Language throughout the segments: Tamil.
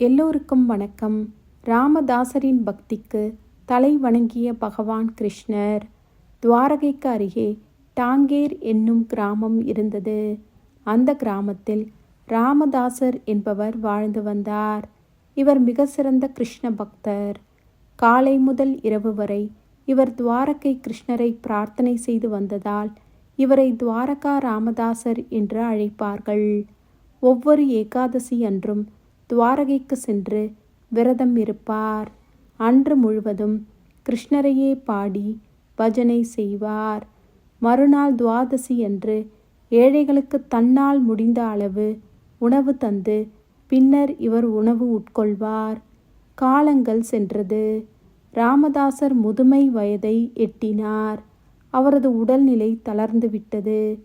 எல்லோருக்கும் வணக்கம். ராமதாசரின் பக்திக்கு தலை வணங்கிய பகவான் கிருஷ்ணர். துவாரகைக்கு அருகே டாங்கேர் என்னும் கிராமம் இருந்தது. அந்த கிராமத்தில் ராமதாசர் என்பவர் வாழ்ந்து வந்தார். இவர் மிக சிறந்த கிருஷ்ண பக்தர். காலை முதல் இரவு வரை இவர் துவாரகை கிருஷ்ணரை பிரார்த்தனை செய்து வந்ததால் இவரை துவாரகா ராமதாசர் என்று அழைப்பார்கள். ஒவ்வொரு ஏகாதசி அன்றும் துவாரகைக்கு சென்று விரதம் இருப்பார். அன்று முழுவதும் கிருஷ்ணரையே பாடி பஜனை செய்வார். மறுநாள் துவாதசி அன்று ஏழைகளுக்கு தன்னால் முடிந்த அளவு உணவு தந்து பின்னர் இவர் உணவு உட்கொள்வார். காலங்கள் சென்றது. ராமதாசர் முதுமை வயதை எட்டினார். அவரது உடல்நிலை தளர்ந்துவிட்டது.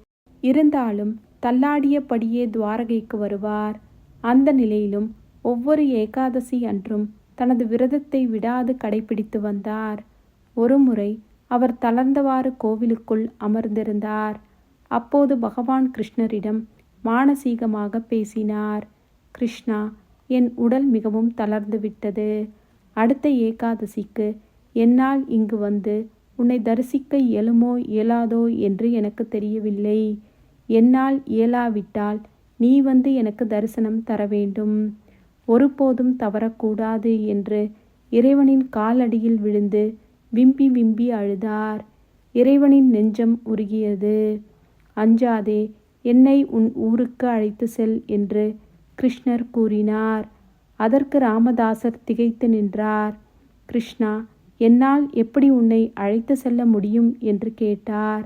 இருந்தாலும் தள்ளாடியபடியே துவாரகைக்கு வருவார். அந்த நிலையிலும் ஒவ்வொரு ஏகாதசி அன்றும் தனது விரதத்தை விடாது கடைபிடித்து வந்தார். ஒருமுறை அவர் தளர்ந்தவாறு கோவிலுக்குள் அமர்ந்திருந்தார். அப்போது பகவான் கிருஷ்ணரிடம் மானசீகமாக பேசினார். கிருஷ்ணா என் உடல் மிகவும் தளர்ந்து விட்டது. அடுத்த ஏகாதசிக்கு என்னால் இங்கு வந்து உன்னை தரிசிக்க இயலுமோ இயலாதோ என்று எனக்கு தெரியவில்லை. என்னால் இயலாவிட்டால் நீ வந்து எனக்கு தரிசனம் தர வேண்டும் ஒருபோதும் தவறக்கூடாது என்று இறைவனின் காலடியில் விழுந்து விம்பி விம்பி அழுதார். இறைவனின் நெஞ்சம் உருகியது. அஞ்சாதே என்னை உன் ஊருக்கு அழைத்து செல் என்று கிருஷ்ணர் கூறினார். அதற்கு ராமதாசர் திகைத்து நின்றார். கிருஷ்ணா என்னால் எப்படி உன்னை அழைத்து செல்ல முடியும் என்று கேட்டார்.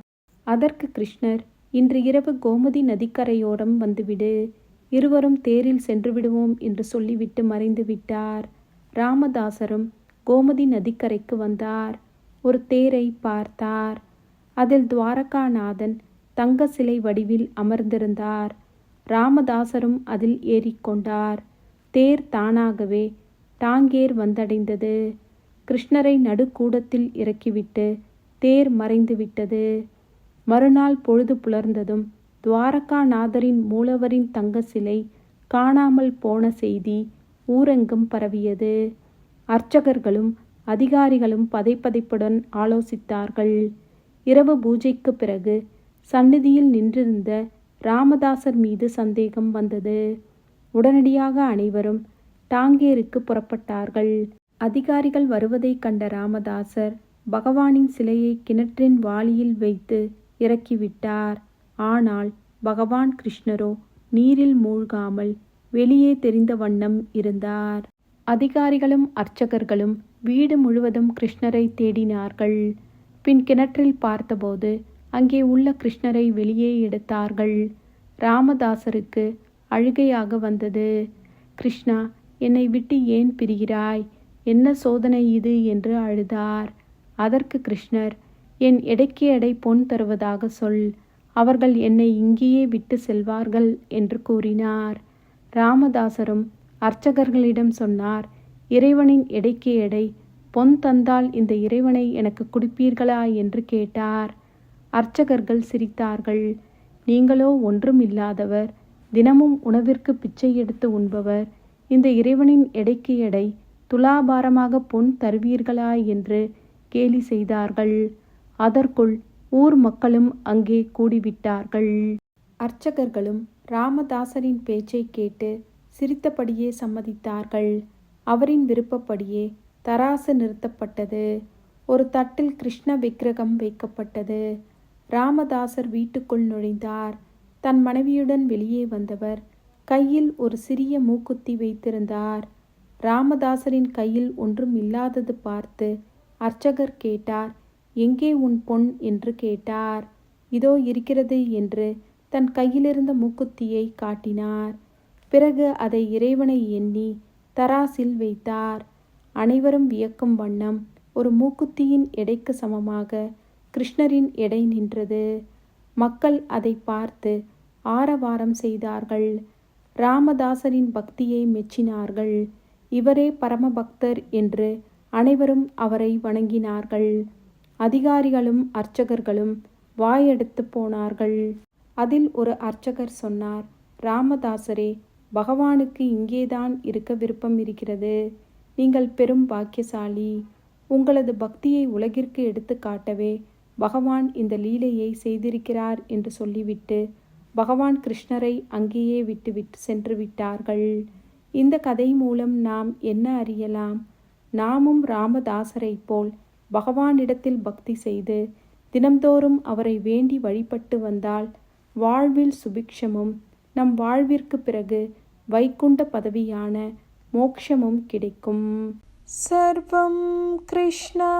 அதற்கு கிருஷ்ணர் இன்று இரவு கோமதி நதிக்கரையோரம் வந்துவிடு. இருவரும் தேரில் சென்று விடுவோம் என்று சொல்லிவிட்டு மறைந்து விட்டார். ராமதாசரும் கோமதி நதிக்கரைக்கு வந்தார். ஒரு தேரை பார்த்தார். அதில் துவாரகாநாதன் தங்க சிலை வடிவில் அமர்ந்திருந்தார். ராமதாசரும் அதில் ஏறிக்கொண்டார் தேர் தானாகவே டாங்கேர் வந்தடைந்தது. கிருஷ்ணரை நடுக்கூடத்தில் இறக்கிவிட்டு தேர் மறைந்து விட்டது மறுநாள் பொழுது புலர்ந்ததும் துவாரகாநாதரின் மூலவரின் தங்க சிலை காணாமல் போன செய்தி ஊரெங்கும் பரவியது. அர்ச்சகர்களும் அதிகாரிகளும் பதைப்பதைப்புடன் ஆலோசித்தார்கள். இரவு பூஜைக்கு பிறகு சந்நிதியில் நின்றிருந்த ராமதாசர் மீது சந்தேகம் வந்தது. உடனடியாக அனைவரும் டாங்கேருக்கு புறப்பட்டார்கள். அதிகாரிகள் வருவதைக் கண்ட ராமதாசர் பகவானின் சிலையை கிணற்றின் வாளியில் வைத்து இறக்கிவிட்டார். ஆனால் பகவான் கிருஷ்ணரோ நீரில் மூழ்காமல் வெளியே தெரிந்த வண்ணம் இருந்தார். அதிகாரிகளும் அர்ச்சகர்களும் வீடு முழுவதும் கிருஷ்ணரை தேடினார்கள். பின் கிணற்றில் பார்த்தபோது அங்கே உள்ள கிருஷ்ணரை வெளியே எடுத்தார்கள். ராமதாசருக்கு அழுகையாக வந்தது. கிருஷ்ணா என்னை விட்டு ஏன் பிரிகிறாய்? என்ன சோதனை இது? என்று அழுதார். அதற்கு கிருஷ்ணர் என் எடைக்கு எடை பொன் தருவதாக சொல். அவர்கள் என்னை இங்கேயே விட்டு செல்வார்கள் என்று கூறினார். ராமதாசரும் அர்ச்சகர்களிடம் சொன்னார் இறைவனின் எடைக்கு எடை பொன் தந்தால் இந்த இறைவனை எனக்கு கொடுப்பீர்களா? என்று கேட்டார். அர்ச்சகர்கள் சிரித்தார்கள் நீங்களோ ஒன்றும் இல்லாதவர் தினமும் உணவிற்கு பிச்சை எடுத்து உண்பவர் இந்த இறைவனின் எடைக்கு எடை துலாபாரமாக பொன் தருவீர்களா? என்று கேலி செய்தார்கள். அதற்குள் ஊர் மக்களும் அங்கே கூடிவிட்டார்கள். அர்ச்சகர்களும் ராமதாசரின் பேச்சை கேட்டு சிரித்தபடியே சம்மதித்தார்கள். அவரின் விருப்பப்படியே தராசு நிறுத்தப்பட்டது. ஒரு தட்டில் கிருஷ்ண விக்கிரகம் வைக்கப்பட்டது. ராமதாசர் வீட்டுக்குள் நுழைந்தார். தன் மனைவியுடன் வெளியே வந்தவர் கையில் ஒரு சிறிய மூக்குத்தி வைத்திருந்தார். ராமதாசரின் கையில் ஒன்றும் இல்லாதது பார்த்து அர்ச்சகர் கேட்டார் எங்கே உன் பொன் என்று கேட்டார். இதோ இருக்கிறது என்று தன் கையிலிருந்த மூக்குத்தியை காட்டினார். பிறகு அதை இறைவனை எண்ணி தராசில் வைத்தார். அனைவரும் வியக்கும் வண்ணம் ஒரு மூக்குத்தியின் எடைக்கு சமமாக கிருஷ்ணரின் எடை நின்றது. மக்கள் அதை பார்த்து ஆரவாரம் செய்தார்கள். ராமதாசரின் பக்தியை மெச்சினார்கள். இவரே பரமபக்தர் என்று அனைவரும் அவரை வணங்கினார்கள். அதிகாரிகளும் அர்ச்சகர்களும் வாயெடுத்து போனார்கள். அதில் ஒரு அர்ச்சகர் சொன்னார் ராமதாசரே பகவானுக்கு இங்கேதான் இருக்க விருப்பம் இருக்கிறது. நீங்கள் பெரும் பாக்கியசாலி. உங்களது பக்தியை உலகிற்கு எடுத்து காட்டவே பகவான் இந்த லீலையை செய்திருக்கிறார் என்று சொல்லிவிட்டு பகவான் கிருஷ்ணரை அங்கேயே விட்டுவிட்டு சென்று விட்டார்கள். இந்த கதை மூலம் நாம் என்ன அறியலாம்? நாமும் ராமதாசரைப் போல் பகவானிடத்தில் பக்தி செய்து தினம்தோறும் அவரை வேண்டி வழிபட்டு வந்தால் வாழ்வில் சுபிக்ஷமும் நம் வாழ்விற்கு பிறகு வைகுண்ட பதவியான மோக்ஷமும் கிடைக்கும். சர்வம் கிருஷ்ணார்பணமஸ்து.